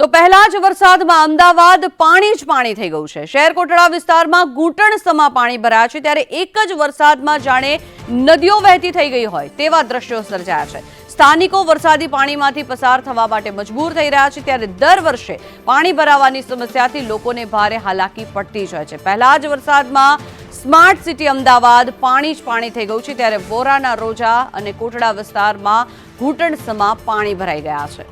તો પહેલા જ વરસાદમાં અમદાવાદ પાણી જ પાણી થઈ ગયું છે. શહેર કોટડા વિસ્તારમાં ઘૂંટણ સમા પાણી ભરાયા છે ત્યારે એક જ વરસાદમાં જાણે નદીઓ વહેતી થઈ ગઈ હોય તેવા દ્રશ્યો સર્જાયા છે. સ્થાનિકો વરસાદી પાણીમાંથી પસાર થવા માટે મજબૂર થઈ રહ્યા છે ત્યારે દર વર્ષે પાણી ભરાવાની સમસ્યાથી લોકોને ભારે હાલાકી પડતી જ હોય છે. પહેલા જ વરસાદમાં સ્માર્ટ સિટી અમદાવાદ પાણી જ પાણી થઈ ગયું છે ત્યારે વોરાના રોજા અને કોટડા વિસ્તારમાં ઘૂંટણ સમા પાણી ભરાઈ ગયા છે.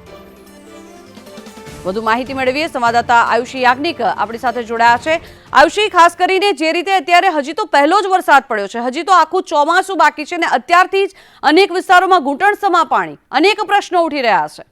વધુ માહિતી મેળવીએ. સંવાદદાતા આયુષી યાજ્ઞિક આપણી સાથે જોડાયા છે. આયુષી, ખાસ કરીને જે રીતે અત્યારે હજી તો પહેલો જ વરસાદ પડ્યો છે. હજી તો આખું ચોમાસું બાકી છે ને અત્યારથી જ અનેક વિસ્તારોમાં ઘૂંટણસમા પાણી અનેક પ્રશ્નો ઉઠી રહ્યા છે.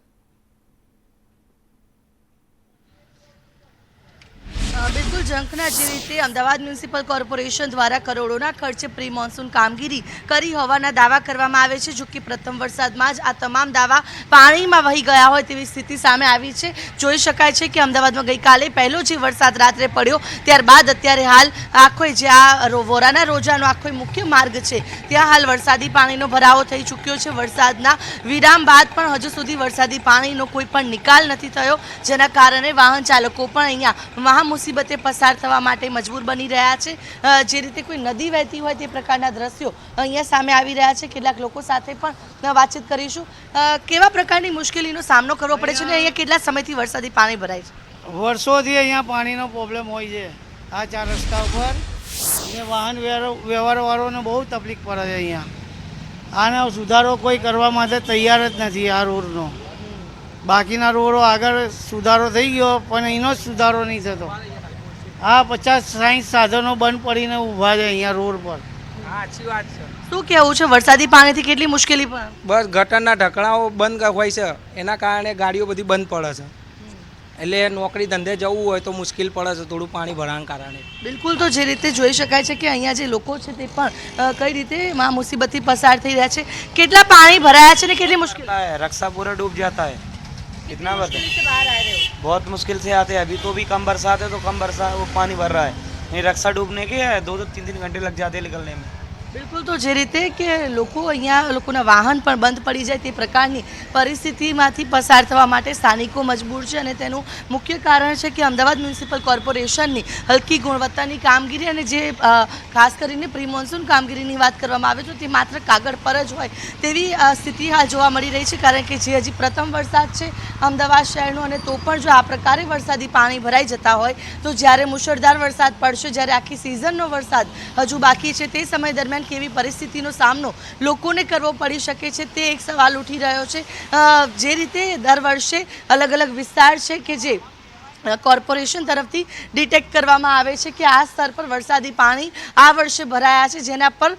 ઝંખના જે રીતે અમદાવાદ મ્યુનિસિપલ કોર્પોરેશન દ્વારા કરોડોના ખર્ચે પ્રી મોન્સૂન કામગીરી કરી હોવાના દાવા કરવામાં આવે છે, જો કે પ્રથમ વરસાદમાં જ આ તમામ દાવા પાણીમાં વહી ગયા હોય તેવી સ્થિતિ સામે આવી છે. જોઈ શકાય છે કે અમદાવાદમાં ગઈકાલે પહેલો જે વરસાદ રાત્રે પડ્યો, ત્યારબાદ અત્યારે હાલ આખો જે આ વોરાના રોજાનો આખો મુખ્ય માર્ગ છે, ત્યાં હાલ વરસાદી પાણીનો ભરાવો થઈ ચૂક્યો છે. વરસાદના વિરામ બાદ પણ હજુ સુધી વરસાદી પાણીનો કોઈ પણ નિકાલ નથી થયો, જેના કારણે વાહન ચાલકો પણ અહીંયા મહા મુસીબતે પસાર થવા માટે મજબૂર બની રહ્યા છે. જે રીતે કોઈ નદી વહેતી હોય તે પ્રકારના દ્રશ્યો અહીંયા સામે આવી રહ્યા છે. કેટલાક લોકો સાથે પણ વાતચીત કરીશું. કેવા પ્રકારની મુશ્કેલીનો સામનો કરવો પડે છે અને અહીંયા કેટલા સમયથી વરસાદી પાણી ભરાય છે? વર્ષોથી અહીંયા પાણીનો પ્રોબ્લેમ હોય છે. આ ચાર રસ્તા ઉપર ને વાહન વ્યવહાર- વ્યવહારવાળાને બહુ તકલીફ પડે છે અહીંયા. આનો સુધારો કોઈ કરવા માટે તૈયાર જ નથી આ રોડનો. બાકીના રોડો આગળ સુધારો થઈ ગયો, પણ એનો જ સુધારો નહીં થતો. હા પચાસ સાહીઠ સાધનો બંધ પડીને ઊભા છે અહીંયા રોડ પર. સાચી વાત છે. શું કહેવું છે? વરસાદી પાણીથી કેટલી મુશ્કેલી પણ? બસ ગટરના ઢકણાઓ બંધ હોય છે. એના કારણે ગાડીઓ બધી બંધ પડે છે. એટલે નોકરી ધંધે જવું હોય તો મુશ્કેલ પડે છે થોડું પાણી ભરાણ કારણે. બિલકુલ તો જે રીતે જોઈ શકાય છે કે અહીંયા જે લોકો છે તે પણ કઈ રીતે માં મુસીબતથી પસાર થઈ રહ્યા છે? કેટલા પાણી ભરાયા છે ને કેટલી મુશ્કેલ? રક્ષાપુરા ડૂબ જતા હોય. कितना बता से बाहर आ रहे हो बहुत मुश्किल से आते हैं अभी तो भी कम बरसात है तो कम बरसात वो पानी भर रहा है नहीं रक्षा डूबने के है दो दो तीन तीन घंटे लग जाते हैं निकलने में બિલકુલ તો જે રીતે કે લોકો અહીંયા લોકોના વાહન પણ બંધ પડી જાય તે પ્રકારની પરિસ્થિતિમાંથી પસાર થવા માટે સ્થાનિકો મજબૂર છે અને તેનું મુખ્ય કારણ છે કે અમદાવાદ મ્યુનિસિપલ કોર્પોરેશનની હલકી ગુણવત્તાની કામગીરી અને જે ખાસ કરીને પ્રી મોન્સૂન કામગીરીની વાત કરવામાં આવે તો તે માત્ર કાગળ પર જ હોય તેવી સ્થિતિ હાલ જોવા મળી રહી છે કારણ કે જે હજી પ્રથમ વરસાદ છે અમદાવાદ શહેરનો અને તો પણ જો આ પ્રકારે વરસાદી પાણી ભરાઈ જતા હોય તો જ્યારે મુશળધાર વરસાદ પડશે, જ્યારે આખી સિઝનનો વરસાદ હજુ બાકી છે તે સમય દરમિયાન કેવી પરિસ્થિતિનો સામનો લોકોને કરવો પડી શકે છે તે એક સવાલ ઉઠી રહ્યો છે. જે રીતે દર વર્ષે અલગ અલગ વિસ્તાર છે કે જે કોર્પોરેશન તરફથી ડિટેક્ટ કરવામાં આવે છે કે આ સ્તર પર વરસાદી પાણી આ વર્ષે ભરાયા છે, જેના પર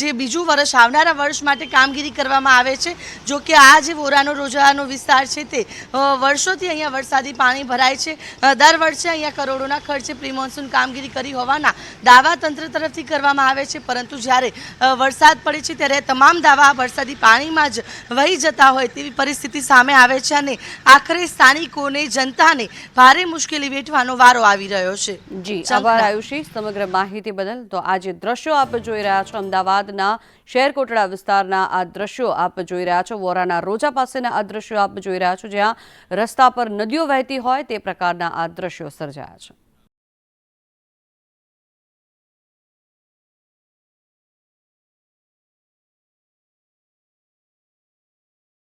જે બીજું વર્ષ, આવનારા વર્ષ માટે કામગીરી કરવામાં આવે છે. જો કે આ જે વોરાનો રોજાનો વિસ્તાર છે તે વર્ષોથી અહીંયા વરસાદી પાણી ભરાય છે. દર વર્ષે અહીંયા કરોડોના ખર્ચે પ્રી મોન્સૂન કામગીરી કરી હોવાના દાવા તંત્ર તરફથી કરવામાં આવે છે. પરંતુ જ્યારે વરસાદ પડે છે ત્યારે તમામ દાવા વરસાદી પાણીમાં જ વહી જતા હોય તેવી પરિસ્થિતિ સામે આવે છે અને આખરે સ્થાનિકોને, જનતાને ભારે મુશ્કેલી વેઠવાનો વારો આવી રહ્યો છે. જી આભાર આયુષી. સમગ્ર માહિતી બદલ તો આ જે દ્રશ્યો આપ જોઈ રહ્યા છો અમદાવાદના શહેર કોટડા વિસ્તારના આ દ્રશ્યો આપ જોઈ રહ્યા છો. વોરાના રોજા પાસેના આ દ્રશ્યો આપ જોઈ રહ્યા છો જ્યાં રસ્તા પર નદીઓ વહેતી હોય તે પ્રકારના આ દ્રશ્યો સર્જાયા છે.